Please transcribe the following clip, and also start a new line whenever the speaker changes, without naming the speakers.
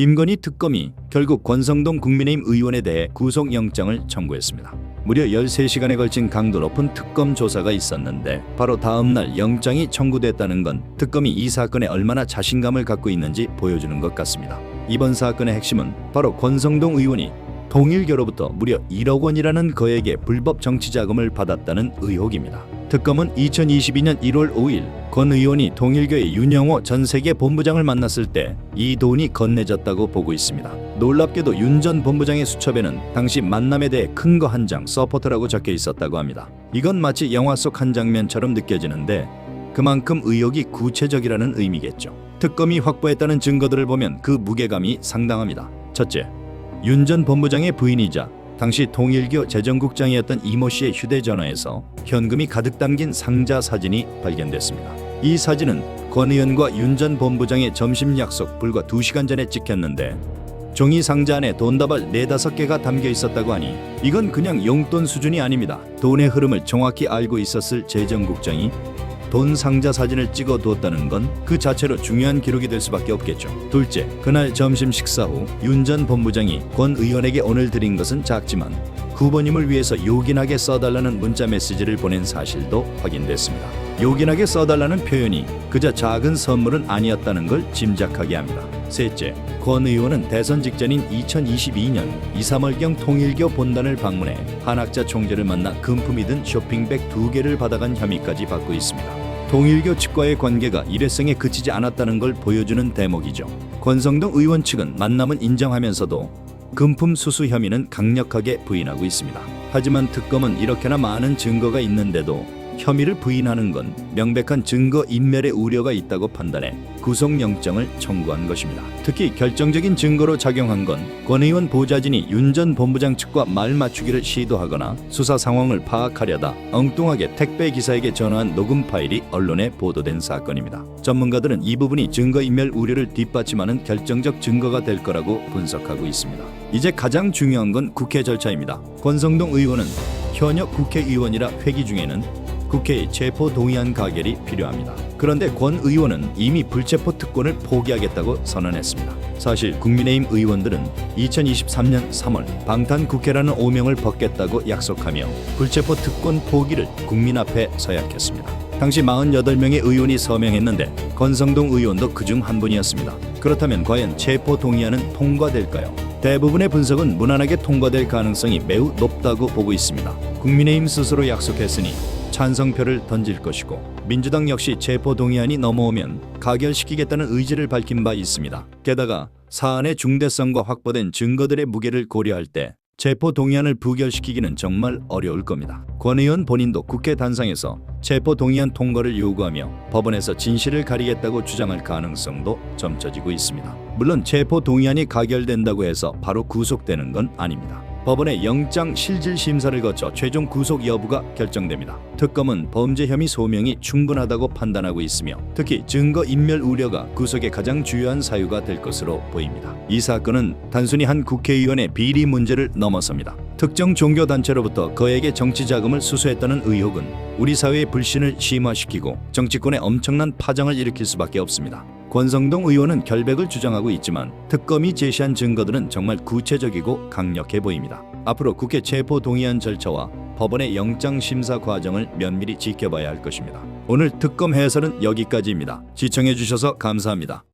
김건희 특검이 결국 권성동 국민의힘 의원에 대해 구속영장을 청구했습니다. 무려 13시간에 걸친 강도 높은 특검 조사가 있었는데 바로 다음 날 영장이 청구됐다는 건 특검이 이 사건에 얼마나 자신감을 갖고 있는지 보여주는 것 같습니다. 이번 사건의 핵심은 바로 권성동 의원이 통일교로부터 무려 1억 원이라는 거액의 불법 정치 자금을 받았다는 의혹입니다. 특검은 2022년 1월 5일 권 의원이 통일교의 윤영호 전 세계 본부장을 만났을 때 이 돈이 건네졌다고 보고 있습니다. 놀랍게도 윤 전 본부장의 수첩에는 당시 만남에 대해 큰 거 한 장 서포터라고 적혀 있었다고 합니다. 이건 마치 영화 속 한 장면처럼 느껴지는데 그만큼 의혹이 구체적이라는 의미겠죠. 특검이 확보했다는 증거들을 보면 그 무게감이 상당합니다. 첫째, 윤 전 본부장의 부인이자 당시 통일교 재정국장이었던 이모 씨의 휴대전화에서 현금이 가득 담긴 상자 사진이 발견됐습니다. 이 사진은 권 의원과 윤 전 본부장의 점심 약속 불과 2시간 전에 찍혔는데 종이 상자 안에 돈다발 네다섯 개가 담겨 있었다고 하니 이건 그냥 용돈 수준이 아닙니다. 돈의 흐름을 정확히 알고 있었을 재정국장이 돈 상자 사진을 찍어 두었다는 건 그 자체로 중요한 기록이 될 수밖에 없겠죠. 둘째, 그날 점심 식사 후 윤 전 본부장이 권 의원에게 오늘 드린 것은 작지만 후보님을 위해서 요긴하게 써달라는 문자 메시지를 보낸 사실도 확인됐습니다. 요긴하게 써달라는 표현이 그저 작은 선물은 아니었다는 걸 짐작하게 합니다. 셋째, 권 의원은 대선 직전인 2022년 2, 3월경 통일교 본단을 방문해 한학자 총재를 만나 금품이 든 쇼핑백 두 개를 받아간 혐의까지 받고 있습니다. 통일교 측과의 관계가 일회성에 그치지 않았다는 걸 보여주는 대목이죠. 권성동 의원 측은 만남은 인정하면서도 금품 수수 혐의는 강력하게 부인하고 있습니다. 하지만 특검은 이렇게나 많은 증거가 있는데도 혐의를 부인하는 건 명백한 증거 인멸의 우려가 있다고 판단해 구속영장을 청구한 것입니다. 특히 결정적인 증거로 작용한 건 권 의원 보좌진이 윤 전 본부장 측과 말 맞추기를 시도하거나 수사 상황을 파악하려다 엉뚱하게 택배 기사에게 전화한 녹음 파일이 언론에 보도된 사건입니다. 전문가들은 이 부분이 증거인멸 우려를 뒷받침하는 결정적 증거가 될 거라고 분석하고 있습니다. 이제 가장 중요한 건 국회 절차입니다. 권성동 의원은 현역 국회의원이라 회기 중에는 국회의 체포 동의안 가결이 필요합니다. 그런데 권 의원은 이미 불체포 특권을 포기하겠다고 선언했습니다. 사실 국민의힘 의원들은 2023년 3월 방탄 국회라는 오명을 벗겠다고 약속하며 불체포 특권 포기를 국민 앞에 서약했습니다. 당시 48명의 의원이 서명했는데 권성동 의원도 그중 한 분이었습니다. 그렇다면 과연 체포 동의안은 통과될까요? 대부분의 분석은 무난하게 통과될 가능성이 매우 높다고 보고 있습니다. 국민의힘 스스로 약속했으니 찬성표를 던질 것이고 민주당 역시 체포 동의안이 넘어오면 가결시키겠다는 의지를 밝힌 바 있습니다. 게다가 사안의 중대성과 확보된 증거들의 무게를 고려할 때 체포 동의안을 부결시키기는 정말 어려울 겁니다. 권 의원 본인도 국회 단상에서 체포 동의안 통과를 요구하며 법원에서 진실을 가리겠다고 주장할 가능성도 점쳐지고 있습니다. 물론 체포 동의안이 가결된다고 해서 바로 구속되는 건 아닙니다. 법원의 영장 실질 심사를 거쳐 최종 구속 여부가 결정됩니다. 특검은 범죄 혐의 소명이 충분하다고 판단하고 있으며 특히 증거 인멸 우려가 구속의 가장 주요한 사유가 될 것으로 보입니다. 이 사건은 단순히 한 국회의원의 비리 문제를 넘어섭니다. 특정 종교 단체로부터 거액의 정치 자금을 수수했다는 의혹은 우리 사회의 불신을 심화시키고 정치권에 엄청난 파장을 일으킬 수밖에 없습니다. 권성동 의원은 결백을 주장하고 있지만 특검이 제시한 증거들은 정말 구체적이고 강력해 보입니다. 앞으로 국회 체포 동의안 절차와 법원의 영장 심사 과정을 면밀히 지켜봐야 할 것입니다. 오늘 특검 해설은 여기까지입니다. 시청해 주셔서 감사합니다.